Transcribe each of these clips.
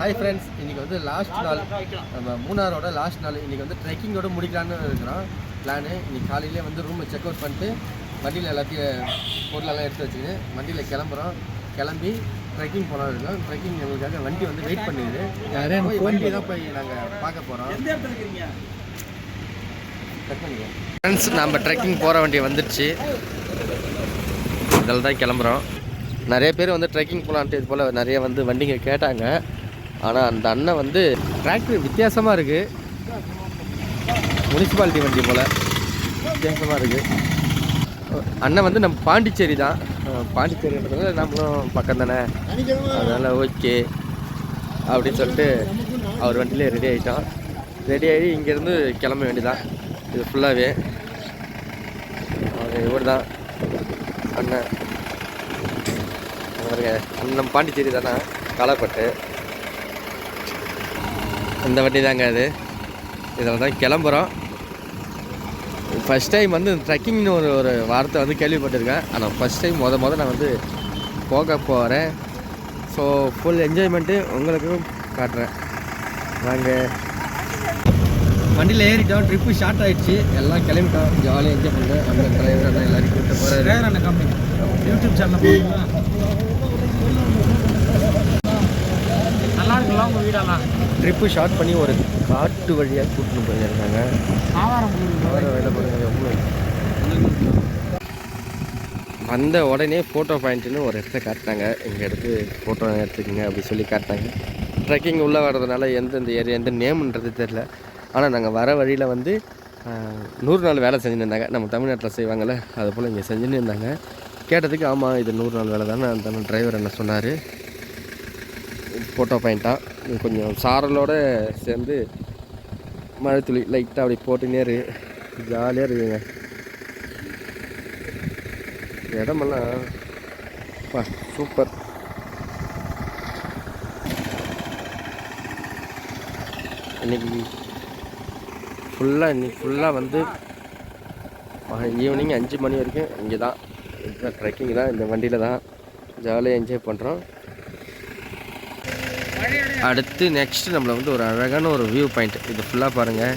Hi friends இன்றைக்கி வந்து last நாள் நம்ம மூணாரோட லாஸ்ட் நாள். இன்றைக்கி வந்து ட்ரெக்கிங்கோட முடிக்கலான்னு இருக்கிறோம். பிளானு இன்னைக்கு காலையிலே வந்து ரூமை செக் அவுட் பண்ணிட்டு வண்டியில் எல்லாத்தையும் பொருளெல்லாம் எடுத்து வச்சுக்கிட்டு வண்டியில் கிளம்புறோம். கிளம்பி ட்ரெக்கிங் போனால் இருக்கோம். ட்ரெக்கிங் எங்களுக்காக வண்டி வந்து வெயிட் பண்ணிடுது போய் வண்டி தான் போய் நாங்கள் பார்க்க போகிறோம் ஃப்ரெண்ட்ஸ் நம்ம ட்ரெக்கிங் போகிற வண்டி வந்துடுச்சு இதில் தான் கிளம்புறோம். நிறைய பேர் வந்து ட்ரெக்கிங் போகலான்ட்டு இது போல் நிறைய வந்து வண்டிங்க கேட்டாங்க. ஆனால் அந்த அண்ணன் வந்து டிராக்டர் வித்தியாசமாக இருக்குது முனிசிபாலிட்டி வண்டி போல். வித்தியாசமாக இருக்குது அண்ணன் வந்து நம்ம பாண்டிச்சேரி தான். பாண்டிச்சேரின்றது பாண்டிச்சேரின்றதுனால நம்மளும் பக்கம் தானே. அதனால் ஓகே அப்படின்னு சொல்லிட்டு அவர் வண்டியிலே ரெடி ஆகிட்டோம் ரெடி ஆகி இங்கேருந்து கிளம்ப வேண்டியதான் இது ஃபுல்லாகவே இவர் தான் அண்ணன். அண்ணன் நம்ம பாண்டிச்சேரி தானே காலாப்பட்டு. இந்த வண்டி தாங்க அது. இதில் தான் கிளம்புறோம். ஃபஸ்ட் டைம் வந்து ட்ரெக்கிங்னு ஒரு ஒரு வார்த்தை வந்து கேள்விப்பட்டிருக்கேன். ஆனால் ஃபஸ்ட் டைம் மொதல் மொதல் நான் வந்து போக போகிறேன் ஸோ ஃபுல் என்ஜாய்மெண்ட்டு உங்களுக்கும் காட்டுறேன். நாங்கள் வண்டியில் ஏறிட்டோம். ட்ரிப்பு ஷார்ட் ஆகிடுச்சு எல்லாம் கிளம்பிட்டோம். ஜாலியாக என்ஜாய் பண்ணுறேன் அந்த டிரைவர் அண்ணன் எல்லாரையும் கூப்பிட்டு போகிறேன் யூடியூப் சேனல் போகிறீங்களா இருக்குல்ல உங்கள் வீடெல்லாம் ட்ரிப்பு ஷார்ட் பண்ணி ஒரு காட்டு வழியாக கூட்டின்னு போயிருந்தாங்க. ஆவாரம் வர வேலை பாருங்க எவ்வளோ வந்த உடனே ஃபோட்டோ பாயிண்ட்டுன்னு ஒரு இடத்த காட்டினாங்க. இங்கே எடுத்து ஃபோட்டோ எடுத்துக்கங்க அப்படி சொல்லி காட்டினாங்க. ட்ரெக்கிங் உள்ளே வர்றதுனால எந்தெந்த ஏரியா எந்த நேம்ன்றது தெரில ஆனால் நாங்கள் வர வழியில் வந்து நூறு நாள் வேலை செஞ்சுன்னு இருந்தாங்க நம்ம தமிழ்நாட்டில் செய்வாங்கள்ல அது போல் இங்கே செஞ்சுன்னு இருந்தாங்க. கேட்டதுக்கு ஆமாம் இது நூறு நாள் வேலை தானே. அந்த டிரைவர் என்ன சொன்னார். ஃபோட்டோ பாயிண்ட்டாக கொஞ்சம் சாரலோட சேர்ந்து மழை துளி லைட்டாக அப்படி போட்டுனே இரு. ஜாலியாக இருக்குங்க. இடமெல்லாம் பா சூப்பர் இன்னைக்கு ஃபுல்லாக இன்னைக்கு ஃபுல்லாக வந்து ஈவினிங் அஞ்சு மணி வரைக்கும் இங்கே தான் இந்த ட்ரெக்கிங் தான் இந்த வண்டியில் தான் ஜாலியாக என்ஜாய் பண்ணுறோம் அடுத்து நெக்ஸ்ட்டு நம்மளை வந்து ஒரு அழகான ஒரு வியூ பாயிண்ட் இது ஃபுல்லாக பாருங்கள்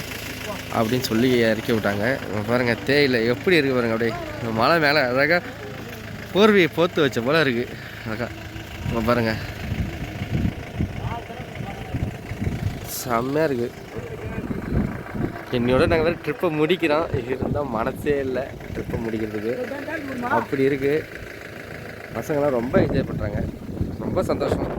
அப்படின்னு சொல்லி இறக்கி விட்டாங்க. பாருங்கள் தேயிலை எப்படி இருக்குது பாருங்கள் அப்படியே. மலை மேலே அழகாக போர்வையை போத்து வச்ச போல் இருக்குது அழகா. பாருங்கள் செம்மையாக இருக்குது என்னையோட நாங்கள் வேறு ட்ரிப்பை முடிக்கிறோம். இருந்தால் மனசே இல்லை ட்ரிப்பை முடிக்கிறதுக்கு. அப்படி இருக்குது பசங்களாம் ரொம்ப என்ஜாய் பண்ணுறாங்க ரொம்ப சந்தோஷம்.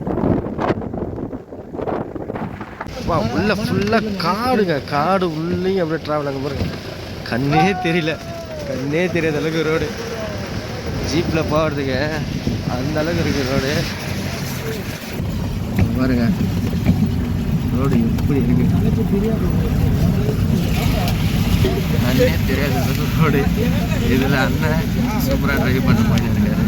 வா உள்ளே ஃபுல்லாக காடுங்க. காடு உள்ளேயும் அப்படியே ட்ராவல் அங்கே பாருங்க. கண்ணே தெரியல. கண்ணே தெரியாத அளவுக்கு ரோடு ஜீப்பில் போகிறதுக்கு அந்த அளவுக்கு இருக்குது ரோடு பாருங்க. ரோடு எப்படி இருக்கு? அண்ணே தெரியாத அளவுக்கு ரோடு இதில் அண்ணன் சூப்பராக ட்ரைவ் பண்ண போயிருக்காரு.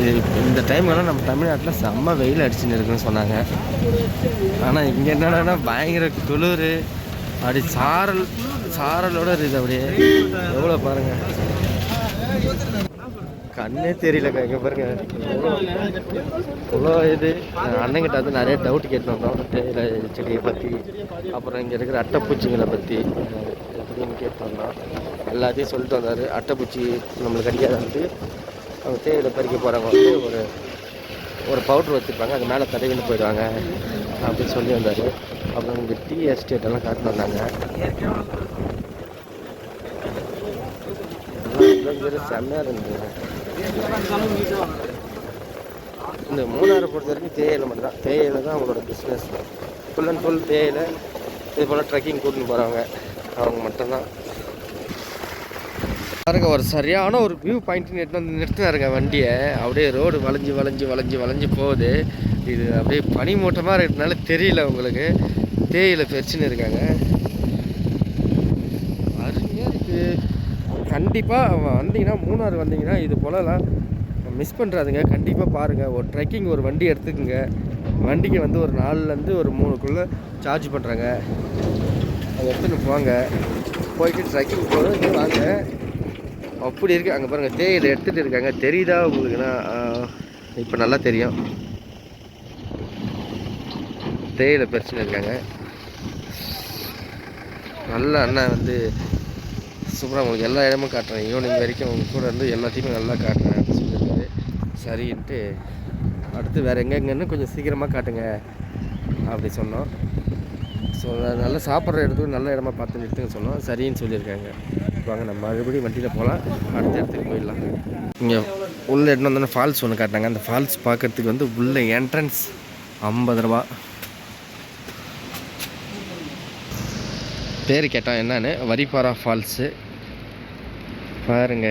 இது இந்த டைம்லாம் நம்ம தமிழ்நாட்டில் செம்ம வெயில் அடிச்சுன்னு இருக்குன்னு சொன்னாங்க. ஆனால் இங்கே என்னடான்னா பயங்கர குளிர் அப்படி சாரல் சாரலோட இருக்குது அப்படியே. எவ்வளோ பாருங்க. கண்ணே தெரியலக்கா இங்கே பாருங்க. இவ்வளோ இது. அண்ணங்கிட்ட வந்து நிறைய டவுட் கேட்டு வந்தோம். தேயிலை செடியை பற்றி அப்புறம் இங்கே இருக்கிற அட்டைப்பூச்சிங்களை பற்றி எப்படின்னு கேட்டோம்னா எல்லாத்தையும் சொல்லிட்டு வந்தார். அட்டைப்பூச்சி நம்மளுக்கு அடிக்காத. வந்து அவங்க தேயிலை பறிக்க போகிறவங்க வந்து ஒரு ஒரு பவுட்ரு வச்சுருப்பாங்க. அது மேலே தடவின்னு போயிடுவாங்க. அப்படின்னு சொல்லி வந்தார். அப்புறம் இங்கே டீ எஸ்டேட் எல்லாம் வந்தாங்க. செம்மையாக இருந்தது. இந்த மூணாறு பொறுத்த வரைக்கும் தேயிலை மட்டும்தான். தேயிலை தான் அவங்களோட பிஸ்னஸ் ஃபுல் அண்ட் ஃபுல் தேயிலை. இது போல் ட்ரெக்கிங் கூட்டின்னு போகிறவங்க அவங்க மட்டும்தான். பாருங்க ஒரு சரியான ஒரு வியூ பாயிண்ட் எடுத்து வந்து நிறுத்தினாருங்க வண்டியை. அப்படியே ரோடு வளைஞ்சு வளைஞ்சு வளைஞ்சு வளைஞ்சு போகுது. இது அப்படியே பனிமூட்டமாக இருக்கிறதுனால தெரியல உங்களுக்கு. தேயிலை பிரச்சனை இருக்காங்க. அருமையாக இருக்குது கண்டிப்பாக வந்தீங்கன்னா மூணாறு வந்தீங்கன்னா இது போலலாம் மிஸ் பண்ணுறாதுங்க கண்டிப்பாக பாருங்கள் ஒரு ட்ரெக்கிங் ஒரு வண்டி எடுத்துக்கோங்க. வண்டிக்கு வந்து ஒரு நாலுலேருந்து ஒரு மூணுக்குள்ளே சார்ஜ் பண்ணுறாங்க அதை எடுத்துன்னு போங்க. போயிட்டு ட்ரெக்கிங் போகிறது வாங்க. அப்படி இருக்கு. அங்கே பாருங்கள் தேயிலை எடுத்துகிட்டு இருக்காங்க. தெரியுதா உங்களுக்குன்னா இப்போ நல்லா தெரியும். தேயிலை பிரச்சனை இருக்காங்க. நல்ல அண்ணன் வந்து சூப்பராக உங்களுக்கு எல்லா இடமும் காட்டுறேன் ஈவினிங் வரைக்கும் உங்கள் கூட இருந்து எல்லாத்தையுமே நல்லா காட்டுறேன் அப்படின்னு சொல்லியிருக்காரு. சரின்ட்டு அடுத்து வேறு எங்கெங்கன்னு கொஞ்சம் சீக்கிரமாக காட்டுங்க அப்படி சொன்னோம். ஸோ நல்லா சாப்பிட்ற இடத்துக்கு நல்ல இடமா பார்த்து நிறுத்துங்க சொன்னோம். சரின்னு சொல்லியிருக்காங்க. வாங்க நம்ம மறுபடியும் வண்டியில் போகலாம் அடுத்த இடத்துக்கு போயிடலாம். இங்கே உள்ள இடம் வந்தோன்னே ஃபால்ஸ் ஒன்று காட்டினாங்க. அந்த ஃபால்ஸ் பார்க்குறதுக்கு வந்து உள்ள என்ட்ரன்ஸ் ஐம்பது ரூபா. பேர் கேட்டான் என்னன்னு? வரிப்பாரா ஃபால்ஸு பாருங்க.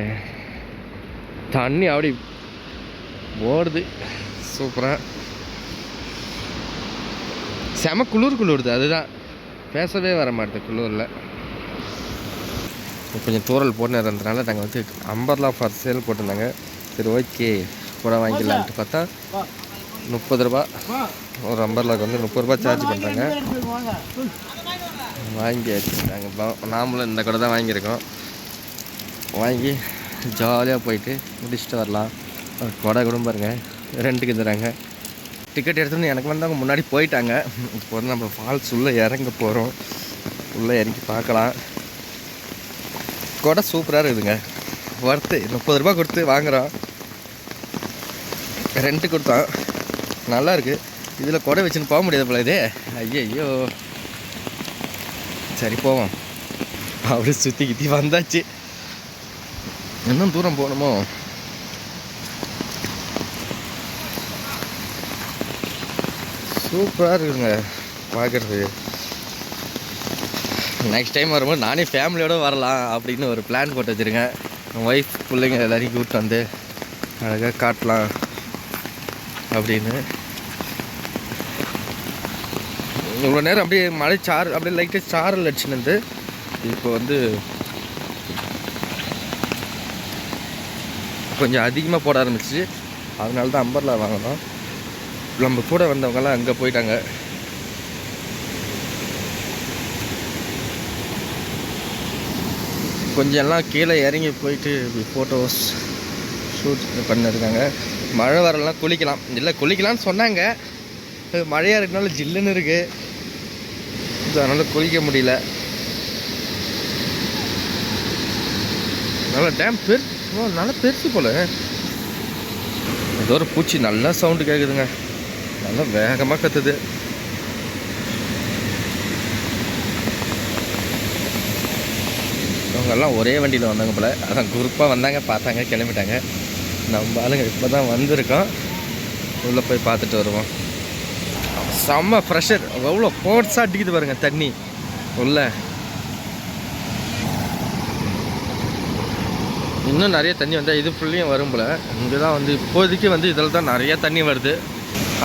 தண்ணி அப்படி ஓடுது. சூப்பராக செம குளிர் குளிருது அதுதான். பேசவே வர மாட்டேது குளிரில். கொஞ்சம் தூரல் போட்டு இருந்ததுனால நாங்கள் வந்து அம்பர்லா ஃபார் சேல் போட்டிருந்தாங்க. சரி ஓகே. கூட வாங்கிக்கலான்ட்டு பார்த்தா முப்பது ரூபா. ஒரு அம்பர்லாக்கு வந்து முப்பது ரூபா சார்ஜ் பண்ணுறாங்க வாங்கி வச்சுருக்காங்க இப்போ நாமளும் இந்த கடை தான் வாங்கியிருக்கோம். வாங்கி ஜாலியாக போயிட்டு முடிச்சுட்டு வரலாம். ஒரு கொடை கூட பாருங்க. ரெண்டுக்கு தராங்க. டிக்கெட் எடுத்துன்னு எனக்கு வந்து அவங்க முன்னாடி போயிட்டாங்க. இப்போ வந்து நம்ம ஃபால்ஸ் உள்ளே இறங்க போகிறோம் உள்ளே இறங்கி பார்க்கலாம். கொடை சூப்பராக இருக்குதுங்க. ஒர்த்து முப்பது ரூபா கொடுத்து வாங்குகிறோம் ரெண்ட்டு கொடுத்தான். நல்லாயிருக்கு இதில் கொடை வச்சுன்னு போக முடியாது போல இதே. ஐயோ சரி போவோம். அப்படியே சுற்றி கித்தி வந்தாச்சு. இன்னும் தூரம் போகணுமோ? சூப்பராக இருக்குங்க பார்க்குறது நெக்ஸ்ட் டைம் வரும்போது நானே ஃபேமிலியோடு வரலாம் அப்படின்னு ஒரு பிளான் போட்டு வச்சுருக்கேன். என் ஒய்ஃப் பிள்ளைங்க எல்லாரையும் கூப்பிட்டு வந்து அழகாக காட்டலாம் அப்படின்னு. இவ்வளோ நேரம் அப்படியே மழை சார் அப்படியே லைட்டாக சாரல் அடிச்சுன்னு இப்போ வந்து கொஞ்சம் அதிகமாக போட ஆரம்பிச்சு அதனால தான் அம்பர்லா வாங்கினோம் நம்ம கூட வந்தவங்கெல்லாம் அங்கே போயிட்டாங்க. கொஞ்சம் எல்லாம் கீழே இறங்கி போயிட்டு ஃபோட்டோஸ் ஷூட் பண்ணிருக்காங்க. மழை வரலாம் குளிக்கலாம். இல்லை குளிக்கலாம்னு சொன்னாங்க. மழையாக இருக்கனால ஜில்லுன்னு இருக்குது அதனால் குளிக்க முடியல. நல்லா டேம் பெரு நல்லா பெருசு போல. ஏதோ ஒரு பூச்சி நல்லா சவுண்டு கேட்குதுங்க நல்லா வேகமாக கத்துது. அவங்கெல்லாம் ஒரே வண்டியில் வந்தாங்க போல். அதான் குரூப்பாக வந்தாங்க பார்த்தாங்க கிளம்பிட்டாங்க. நம்ம ஆளுங்க இப்போ தான் வந்திருக்கோம். உள்ளே போய் பார்த்துட்டு வருவோம். செம்ம ஃப்ரெஷர் எவ்வளோ ஃபோர்ஸாக அடிக்குது பாருங்கள் தண்ணி. உள்ள. இன்னும் நிறைய தண்ணி வந்தால் இது ஃபுல்லையும் வரும் போல். இங்கே தான் வந்து இப்போதைக்கு வந்து இதில் தான் நிறைய தண்ணி வருது.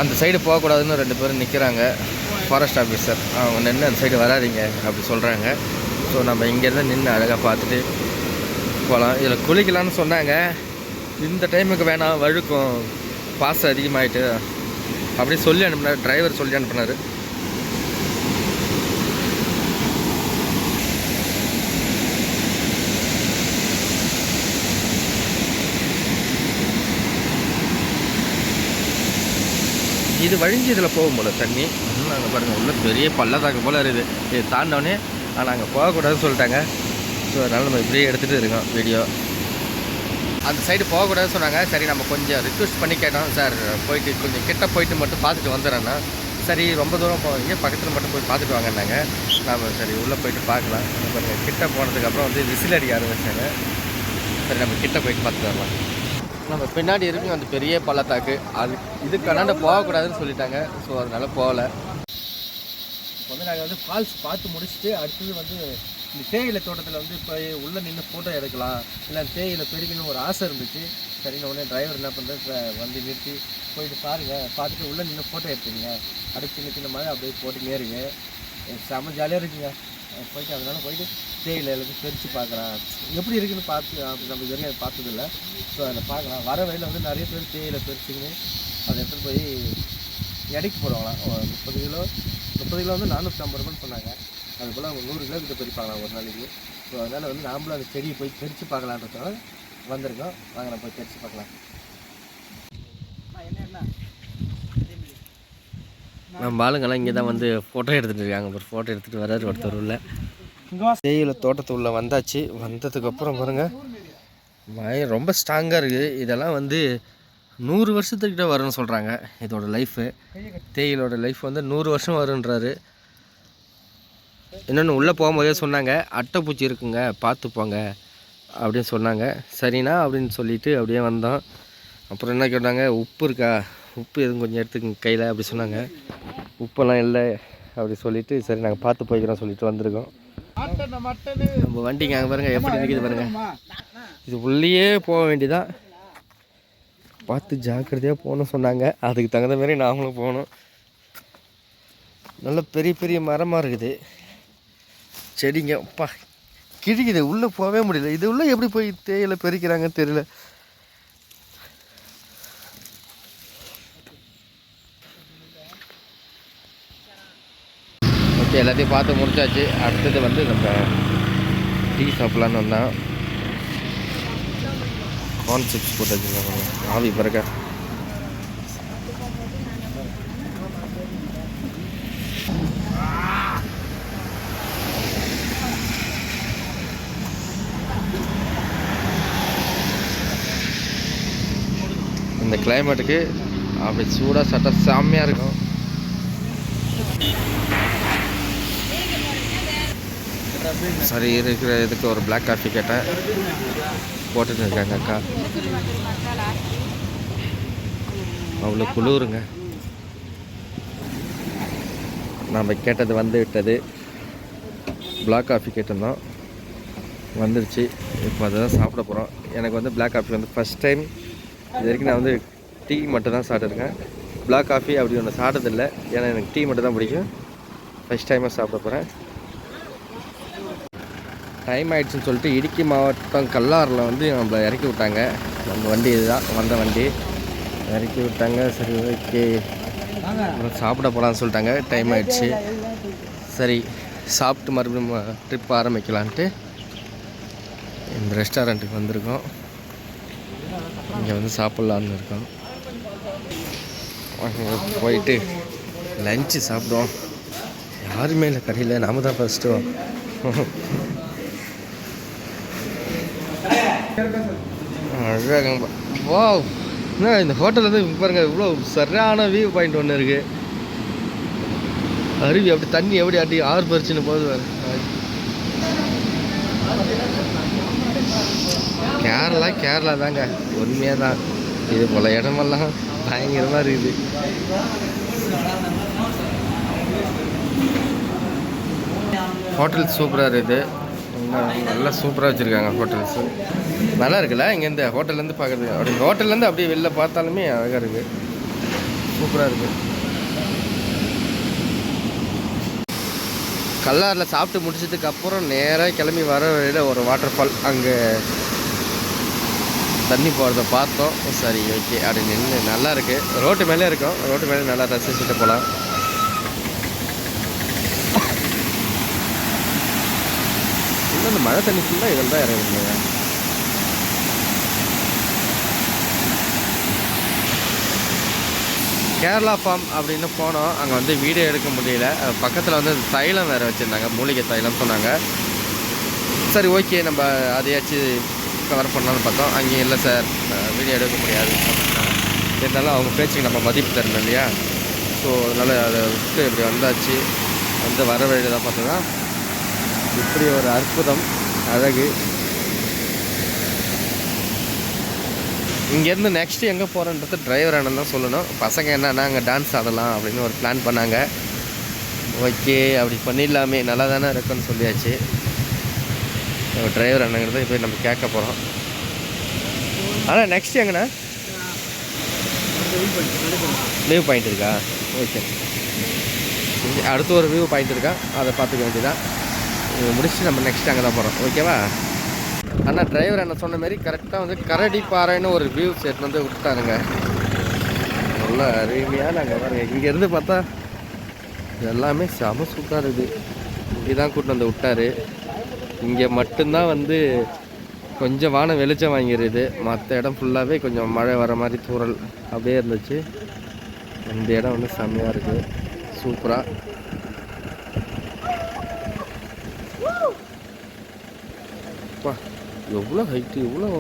அந்த சைடு போகக்கூடாதுன்னு ரெண்டு பேரும் நிற்கிறாங்க ஃபாரஸ்ட் ஆஃபீஸர் அவங்க நின்று அந்த சைடு வராதீங்க அப்படி சொல்கிறாங்க ஸோ நம்ம இங்கேருந்து நின்று அழகாக பார்த்துட்டு போகலாம். இதில் குளிக்கலாம்னு சொன்னாங்க. இந்த டைமுக்கு வேணாம் வழுக்கும். பாசம் அதிகமாகிட்டு அப்படியே சொல்லி அனுப்பினார். டிரைவர் சொல்லி அனுப்பினார். இது வழிஞ்சு இதில் போகும் போல தண்ணி. அங்கே பாருங்கள் உள்ள பெரிய பள்ளத்தாக்கு போல் இருக்குது. இது தாண்டோடனே ஆனால் அங்கே போகக்கூடாதுன்னு சொல்லிட்டாங்க. ஸோ அதனால் நம்ம இப்படியே எடுத்துகிட்டு இருக்கோம் வீடியோ அந்த சைடு போகக்கூடாதுன்னு சொன்னாங்க. சரி நம்ம கொஞ்சம் ரிக்வெஸ்ட் பண்ணி கேட்டோம். சார் போயிட்டு கொஞ்சம் கிட்ட போயிட்டு மட்டும் பார்த்துட்டு வந்துடுறேன்னா சரி ரொம்ப தூரம் போவீங்க பக்கத்தில் மட்டும் போய் பார்த்துட்டு வாங்கன்னாங்க. நாம் சரி உள்ளே போயிட்டு பார்க்கலாம். பாருங்கள் கிட்ட போனதுக்கப்புறம் வந்து விசில் அடிக்க ஆரம்பிச்சாங்க. சரி நம்ம கிட்ட போயிட்டு பார்த்துட்டு வரலாம். நம்ம பின்னாடி இருக்கும் அந்த பெரிய பள்ளத்தாக்கு அது இது கண்ணாண்ட போகக்கூடாதுன்னு சொல்லிட்டாங்க. ஸோ அதனால் போகல. வந்து நாங்கள் வந்து ஃபால்ஸ் பார்த்து முடிச்சுட்டு அடுத்தது வந்து இந்த தேயிலை தோட்டத்தில் வந்து போய் உள்ளே நின்று ஃபோட்டோ எடுக்கலாம். இல்லை தேயிலை பெருகின்னு ஒரு ஆசை இருந்துச்சு. சரிங்க உடனே டிரைவர் என்ன பண்ணுறது வந்து நிறுத்தி போயிட்டு பாருங்க. பார்த்துட்டு உள்ளே நின்று ஃபோட்டோ எடுத்துங்க அடுத்து சின்ன சின்ன மாதிரி அப்படியே போட்டு நேருங்க செம்ம ஜாலியாக இருக்குங்க. போயிட்டு அதனால போயிட்டு தேயிலை எல்லாத்தையும் பிரித்து பார்க்கலாம். எப்படி இருக்குன்னு பார்த்து நம்ம இதுவரைக்கும் பார்த்ததில்ல. ஸோ அதில் பார்க்கலாம். வர வழியில் வந்து நிறைய பேர் தேயிலை பிரிச்சுங்க அதை எடுத்துகிட்டு போய் எடைக்கு போடுவாங்களாம் ஒரு முப்பது கிலோ முப்பது கிலோ வந்து நானூற்றி ஐம்பது ரூபான்னு சொன்னாங்க. அது போல் அவங்க நூறு கிலோ கிட்ட பறிப்பாங்களாம் ஒரு நாளைக்கு. ஸோ அதனால் வந்து நாமளும் அந்த செடியை போய் பறித்து பார்க்கலான்றதுனால வந்திருக்கோம். வாங்க நம்ம போய் பறித்து பார்க்கலாம். நம்ம ஆளுங்கெல்லாம் இங்கே தான் வந்து ஃபோட்டோ எடுத்துகிட்டு இருக்காங்க. ஒரு ஃபோட்டோ எடுத்துகிட்டு வராரு ஒருத்தர் உள்ள. தேயிலை தோட்டத்து உள்ள வந்தாச்சு வந்ததுக்கப்புறம் பாருங்க. மழை ரொம்ப ஸ்ட்ராங்காக இருக்குது இதெல்லாம் வந்து நூறு வருஷத்துக்கிட்ட வரும்னு சொல்கிறாங்க இதோட லைஃபு தேயிலோட லைஃப் வந்து நூறு வருஷம் வருன்றாரு இன்னொன்று உள்ளே போகும்போதே சொன்னாங்க அட்டைப்பூச்சி இருக்குங்க பார்த்து போங்க அப்படின்னு சொன்னாங்க. சரிண்ணா அப்படின்னு சொல்லிட்டு அப்படியே வந்தோம். அப்புறம் என்ன கேட்டாங்க உப்பு இருக்கா? உப்பு எதுவும் கொஞ்சம் எடுத்துக்கங்க கையில் அப்படி சொன்னாங்க. உப்பெல்லாம் இல்லை அப்படி சொல்லிட்டு சரி நாங்கள் பார்த்து போய்க்கிறோம் சொல்லிட்டு வந்திருக்கோம். நம்ம வண்டிங்க அங்கே பாருங்க எப்படி நிற்கிது பாருங்க. இது உள்ளேயே போக வேண்டியதான் பார்த்து ஜாக்கிரதையாக போகணுன்னு சொன்னாங்க. அதுக்கு தகுந்த மாதிரி நாமளும் போகணும். நல்ல பெரிய பெரிய மரமாக இருக்குது. செடிங்க. அப்பா கிழிக்குது. உள்ளே போகவே முடியல. இது உள்ளே எப்படி போய் தேயிலை பெருக்கிறாங்கன்னு தெரியல. ஓகே எல்லாத்தையும் பார்த்து முடிச்சாச்சு. அடுத்தது வந்து நம்ம டீ சாப்பிட்லான்னு வந்தோம் கார்ன் சிப்ஸ் ஆவி பிறக்க இந்த கிளைமேட்டுக்கு அப்படி சூடாக சட்டை செம்மையாக இருக்கும். சரி இருக்கிற இதுக்கு ஒரு பிளாக் காஃபி கேட்டேன். போட்டுட்டு இருக்காங்க அக்கா. அவ்வளோ குளிருங்க. நாம் கேட்டது வந்து விட்டது. பிளாக் காஃபி கேட்டிருந்தோம். வந்துருச்சு. இப்போ அதை தான் சாப்பிட போகிறோம் எனக்கு வந்து பிளாக் காஃபி வந்து ஃபஸ்ட் டைம் இது வரைக்கும் நான் வந்து டீ மட்டும் தான் சாப்பிட்ருக்கேன் பிளாக் காஃபி அப்படி ஒன்று சாப்பிட்டதில்லை. ஏன்னா எனக்கு டீ மட்டும் தான் பிடிக்கும். ஃபஸ்ட் டைமாக சாப்பிட போகிறேன் டைம் ஆகிடுச்சின்னு சொல்லிட்டு இடுக்கி மாவட்டம் கல்லாரில் வந்து நம்மளை இறக்கி விட்டாங்க. நம்ம வண்டி இதுதான். வந்த வண்டி. இறக்கி விட்டாங்க. சரி ஓகே. சாப்பிட போகலான்னு சொல்லிட்டாங்க. டைம் ஆயிடுச்சு. சரி சாப்பிட்டு மறுபடியும் ட்ரிப் ஆரம்பிக்கலான்ட்டு இந்த ரெஸ்டாரண்ட்டுக்கு வந்திருக்கோம். இங்கே வந்து சாப்பிட்லான்னு இருக்கோம். போயிட்டு லஞ்சு சாப்பிடுவோம். யாருமே இல்லை கடையில். நாம தான் ஃபஸ்ட்டு அழகாங்க வா என்ன இந்த ஹோட்டலில் வந்து பாருங்கள் இவ்வளோ சரியான வியூ பாயிண்ட் ஒன்று இருக்குது அருவி அப்படி தண்ணி எப்படி அடி ஆறு பறிச்சுன்னு போகுது கேரளா கேரளா தாங்க. உண்மையாக தான் இது போல் இடமெல்லாம் பயங்கரமாக இருக்குது. ஹோட்டல் சூப்பராக இருக்குது. நல்லா- சூப்பராக வச்சுருக்காங்க ஹோட்டல்ஸு நல்லா இருக்குல்ல? இங்கேருந்து ஹோட்டல்லேருந்து பார்க்குறது. அப்படி ஹோட்டல்லேருந்து அப்படியே வெளில பார்த்தாலுமே அழகாக இருக்குது சூப்பராக இருக்குது கல்லாரில் சாப்பிட்டு முடிச்சதுக்கு அப்புறம் நேராக கிளம்பி வர வழியில் ஒரு வாட்டர் ஃபால் அங்கே தண்ணி போகிறத பார்த்தோம். சரி ஓகே அப்படி நின்று நல்லா இருக்குது ரோட்டு மேலே இருக்கும். ரோட்டு மேலே நல்லா ரசிச்சுட்டு போகலாம். இந்த மழை தண்ணி ஃபுல்லாக இதில் தான் இறங்குங்க கேரளா ஃபார்ம் அப்படின்னு போனோம். அங்கே வந்து வீடியோ எடுக்க முடியல. பக்கத்தில் வந்து தைலம் வேறு வச்சுருந்தாங்க. மூலிகை தைலம் சொன்னாங்க. சரி ஓகே. நம்ம அதையாச்சும் கவர் பண்ணலான்னு பார்த்தோம். அங்கேயும் இல்லை சார் வீடியோ எடுக்க முடியாது. இருந்தாலும் அவங்க பேச்சுக்கு நம்ம மதிப்பு தரணும் இல்லையா? ஸோ அதனால் அதை விட்டு இப்படி வந்தாச்சு. வந்து வர வழியில் தான் பார்த்தோன்னா இப்படி ஒரு அற்புதம் அழகு. இங்கேருந்து நெக்ஸ்ட் எங்கே போகிறன்றது டிரைவர் அண்ணன் தான் சொல்லணும். பசங்க என்னன்னா அங்கே டான்ஸ் ஆடலாம் அப்படின்னு ஒரு பிளான் பண்ணாங்க. ஓகே அப்படி பண்ணிடலாமே நல்லா தானே இருக்குன்னு சொல்லியாச்சு. டிரைவர் அண்ணங்கிறத இப்போ நம்ம கேட்க போகிறோம் ஆனால் நெக்ஸ்ட் எங்கண்ணா? வியூ பாயிண்ட் இருக்கா? ஓகே அடுத்து ஒரு வியூ பாயிண்ட் இருக்கா? அதை பார்த்துக்க வேண்டியதான் இது முடிச்சுட்டு நம்ம நெக்ஸ்ட் அங்கே தான் போகிறோம் ஓகேவா அண்ணா டிரைவர் என்ன சொன்ன மாதிரி கரெக்டாக வந்து கரடி பாறைன்னு ஒரு வியூ செட் வந்து விட்டாருங்க நல்ல அருமையாக நாங்கள் பாருங்க. இங்கேருந்து பார்த்தா எல்லாமே செம சூப்பராக இருக்குது. இங்கே தான் கூட்டு வந்து விட்டாரு. இங்கே மட்டும்தான் வந்து கொஞ்சம் வானம் வெளிச்சம் வாங்கிடுது மற்ற இடம் ஃபுல்லாகவே கொஞ்சம் மழை வர மாதிரி தூரல் அப்படியே இருந்துச்சு. இந்த இடம் வந்து செம்மையாக இருக்குது. சூப்பராக எவ்வளோ ஹைட்டு எவ்வளோ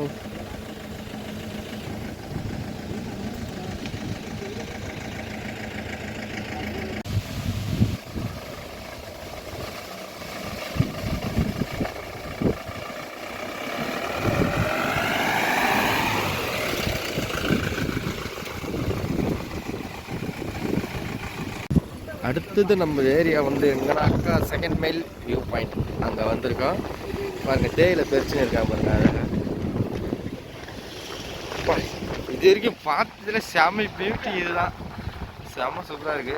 அடுத்தது நம்ம ஏரியா வந்து எங்கனாக்கா செகண்ட் மைல் வியூ பாயிண்ட் அங்கே வந்திருக்கோம். பாருங்க தேயிலை பெருச்சுன்னு இருக்கா பாருங்க அழகா. இது வரைக்கும் பார்த்ததுல செம பியூட்டி இதுதான். செம சூப்பராக இருக்கு.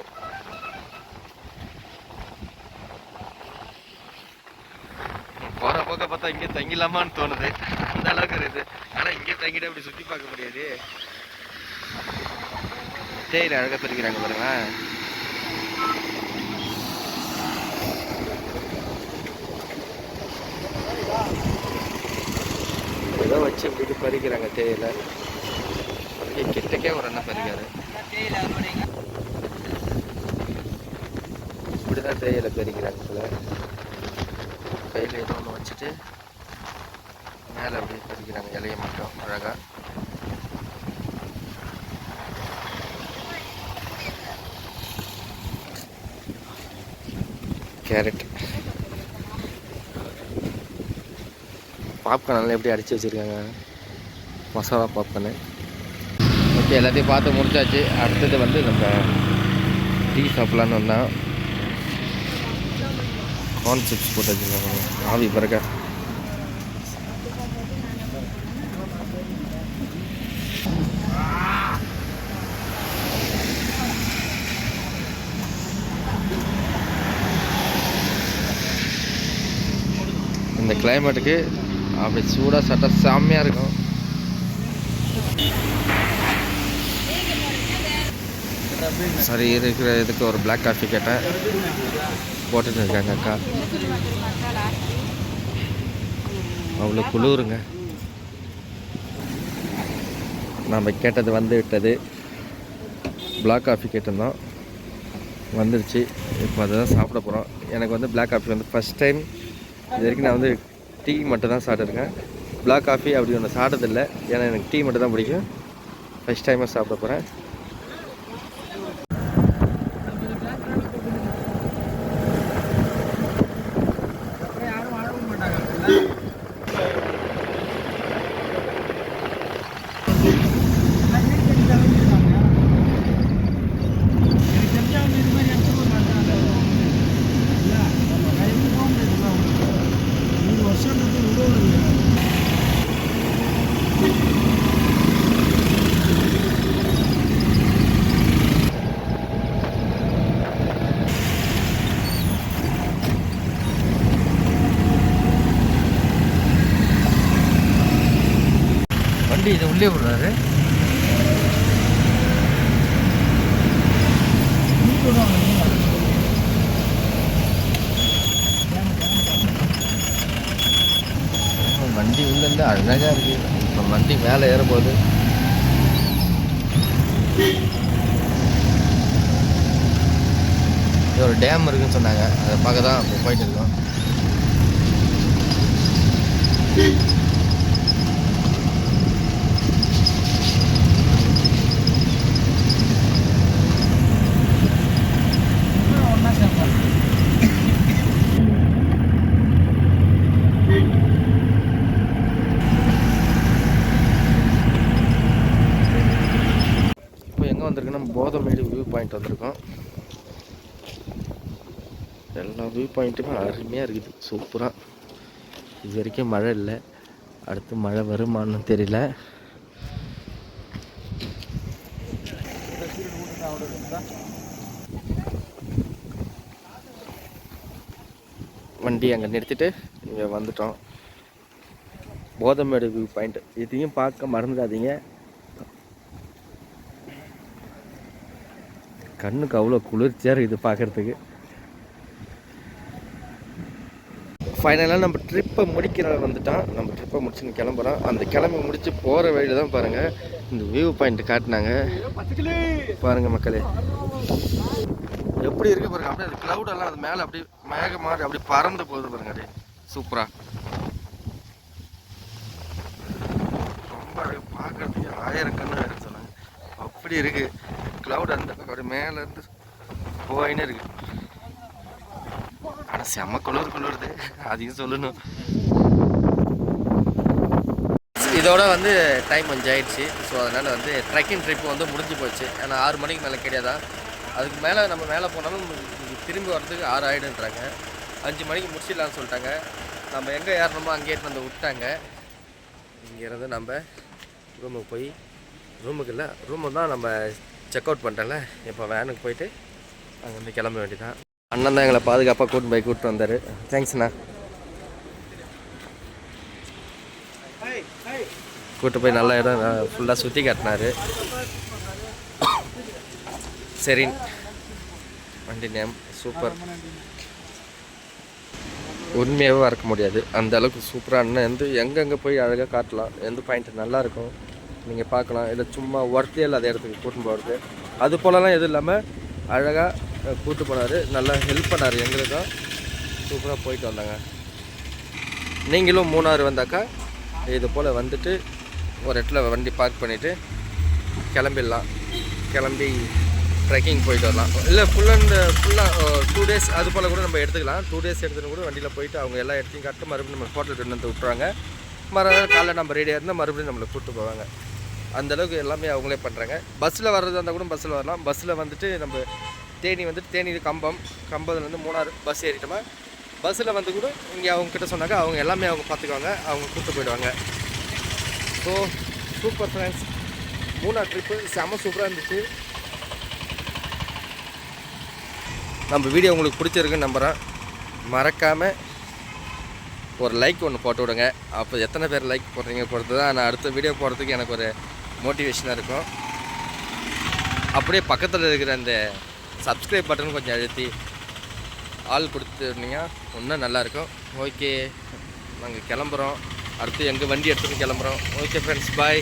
போகிற போக்க பார்த்தா இங்கே தங்கிடலாமான்னு தோணுது. அந்த அளவுக்கு இருக்குது. ஆனால் இங்கே தங்கிட்டு அப்படி சுற்றி பார்க்க முடியாது. தேயிலை அழகாக பறிக்கிறாங்க பாருங்களேன் ஏதோ வச்சு இப்படி பறிக்கிறாங்க தேயில. அப்படியே கிட்டக்கே ஒரு அண்ணன் பறிக்காரு இப்படிதான் தேயிலை பறிக்கிறாங்க போல கையில் ஏதோ ஒன்று வச்சுட்டு மேலே அப்படியே பறிக்கிறாங்க இலையை மட்டும் அழகாக கேரட். பாப்கார்னெல்லாம் எப்படி அடிச்சு வச்சிருக்காங்க? மசாலா பாப்கார்னு. ஓகே எல்லாத்தையும் பார்த்து முடிச்சாச்சு. அடுத்தது வந்து நம்ம டீ சாப்பிட்லான்னு வந்தோம். கார்ன் சிப்ஸ் போட்டு வச்சுருக்காங்க. ஆவி பிறக்க இந்த கிளைமேட்டுக்கு அப்படி சூடாக சட்டை செம்மையாக இருக்கும். சரி இருக்கிற இதுக்கு ஒரு பிளாக் காஃபி கேட்டேன் போட்டுட்டு இருக்காங்க அக்கா. அவ்வளோ குளிருங்க. நம்ம கேட்டது வந்து விட்டது. பிளாக் காஃபி கேட்டிருந்தோம். வந்துருச்சு. இப்போ அதை தான் சாப்பிட போகிறோம் எனக்கு வந்து பிளாக் காஃபி வந்து ஃபஸ்ட் டைம் இது வரைக்கும் நான் வந்து டீ மட்டும் தான் சாப்பிட்ருக்கேன் பிளாக் காஃபி அப்படி ஒன்று சாப்பிட்டதில்லை. ஏன்னா எனக்கு டீ மட்டும் தான் பிடிக்கும் ஃபஸ்ட் டைமாக சாப்பிட போகிறேன் அப்புறம் யாரும் வாழவும் மாட்டாங்க வண்டி உள்ளே விடுறாரு. வண்டி உள்ளேருந்து அழகாக இருக்கு. இப்போ வண்டி மேலே ஏறும்போது இங்க ஒரு டேம் இருக்குன்னு சொன்னாங்க. அதை பார்க்க தான் போயிட்டு இருக்கோம் ஒன்றா சேர்ப்பாங்க இப்போ எங்கே வந்திருக்குன்னா போதமேடு வியூ பாயிண்ட் வந்திருக்கோம் எல்லா வியூ பாயிண்ட்டுமே அருமையாக இருக்குது. சூப்பராக இது வரைக்கும் மழை இல்லை. அடுத்து மழை வருமான்னு தெரியல. வண்டி அங்கே நிறுத்திட்டு இங்கே வந்துட்டோம். போதமேடு வியூ பாயிண்ட் இதையும் பார்க்க மறந்துடாதீங்க. கண்ணுக்கு அவ்வளோ குளிர்ச்சியாக இருக்குது பார்க்குறதுக்கு. ஃபைனலாக நம்ம ட்ரிப்பை முடிக்கிற வந்துட்டோம் நம்ம ட்ரிப்பை முடிச்சுன்னு கிளம்புறோம் அந்த கிளம்பி முடித்து போகிற வழியில தான் பாருங்கள் இந்த வியூ பாயிண்ட் காட்டினாங்க. பாருங்கள் மக்களே. எப்படி இருக்கு பாருங்க அப்படியே அது க்ளவுடெல்லாம் எல்லாம் அது மேலே அப்படியே மேக மாறி அப்படியே பறந்து போகுது பாருங்க அப்படியே சூப்பராக ரொம்ப அப்படியே ஆயிரம் கண்ணு இருக்கு சொன்னாங்க. அப்படி இருக்குது க்ளவுட் அந்த மேலேருந்து அப்படியே போயின்னு இருக்கு. ஆனால் செம்ம குளிர் குளிருது அதையும் சொல்லணும். இதோட வந்து டைம் கொஞ்சம் ஆயிடுச்சு ஸோ அதனால் வந்து ட்ரெக்கிங் ட்ரிப் வந்து முடிஞ்சு போச்சு. ஏன்னா ஆறு மணிக்கு மேலே கிடையாதான் அதுக்கு மேலே நம்ம மேலே போனாலும் திரும்பி வரதுக்கு ஆறு ஆகிடுன்றாங்க அஞ்சு மணிக்கு முடிச்சிடலான்னு சொல்லிட்டாங்க. நம்ம எங்கே ஏறணுமோ அங்கேயே வந்து விட்டாங்க. இங்கேருந்து நம்ம ரூமுக்கு போய் ரூமுக்கு இல்லை ரூமு தான் நம்ம செக் அவுட் பண்ணிட்டேன்ல இப்போ வேனுக்கு போயிட்டு அங்கேருந்து கிளம்ப வேண்டியதான் அண்ணன் தான் எங்களை பாதுகாப்பாக கூட்டு போய் கூப்பிட்டு வந்தார். தேங்க்ஸ்ண்ணா கூப்பிட்டு போய் நல்ல இடம் ஃபுல்லாக சுற்றி காட்டினாரு. சரி. வண்டி நேம் சூப்பர் உண்மையாகவே மறக்க முடியாது. அந்த அளவுக்கு சூப்பராக அண்ணன் வந்து எங்கெங்கே போய் அழகாக காட்டலாம் எந்த பாயிண்ட் நல்லாயிருக்கும் நீங்கள் பார்க்கலாம். இல்லை சும்மா ஒர்த்தே இல்லாத இடத்துக்கு கூட்டின்னு போகிறது அது போலலாம் எதுவும் இல்லாமல் அழகாக கூட்டு போனார். நல்லா ஹெல்ப் பண்ணார். எங்களுக்கும் சூப்பராக போயிட்டு வந்தாங்க. நீங்களும் மூணாறு வந்தாக்கா இது போல் வந்துட்டு ஒரு இடத்துல வண்டி பார்க் பண்ணிவிட்டு கிளம்பிடலாம். கிளம்பி ட்ரெக்கிங் போயிட்டு வரலாம். இல்லை ஃபுல் அண்ட் ஃபுல்லாக டூ டேஸ் அது போல் கூட நம்ம எடுத்துக்கலாம். டூ டேஸ் எடுத்துன்னு கூட வண்டியில் போயிட்டு அவங்க எல்லா இடத்தையும் காட்டு மறுபடியும் நம்ம ஹோட்டல் கொண்டு வந்து விட்றாங்க மறுநாள் காலைல நம்ம ரெடியாக இருந்தால் மறுபடியும் நம்மளை கூப்பிட்டு போவாங்க. அந்தளவுக்கு எல்லாமே அவங்களே பண்ணுறாங்க பஸ்ஸில் வர்றதா இருந்தால் கூட பஸ்ஸில் வரலாம். பஸ்ஸில் வந்துட்டு நம்ம தேனி வந்துட்டு தேனி கம்பம். கம்பத்துலேருந்து மூணாறு பஸ் ஏறிட்டோமா பஸ்ஸில் வந்து கூட இங்கே அவங்க கிட்ட சொன்னாங்க அவங்க எல்லாமே அவங்க பார்த்துக்குவாங்க அவங்க கூப்பிட்டு போயிடுவாங்க. So super friends Munnar trip செம சூப்பராக இருந்துச்சு. நம்ம வீடியோ உங்களுக்கு பிடிச்சிருக்குன்னு நம்புகிறேன் மறக்காமல் ஒரு லைக் ஒன்று போட்டு விடுங்க. அப்போ எத்தனை பேர் லைக் போடுறீங்க பொறுத்து தான் நான் அடுத்த வீடியோ போடுறதுக்கு எனக்கு ஒரு மோட்டிவேஷனாக இருக்கும். அப்படியே பக்கத்தில் இருக்கிற அந்த சப்ஸ்கிரைப் பட்டன் கொஞ்சம் அழுத்தி ஆள் கொடுத்துருந்தீங்க இன்னும் நல்லாயிருக்கும் ஓகே நாங்கள் கிளம்புறோம். அடுத்து எங்கள் வண்டி எடுத்துகிட்டு கிளம்புறோம். Okay friends bye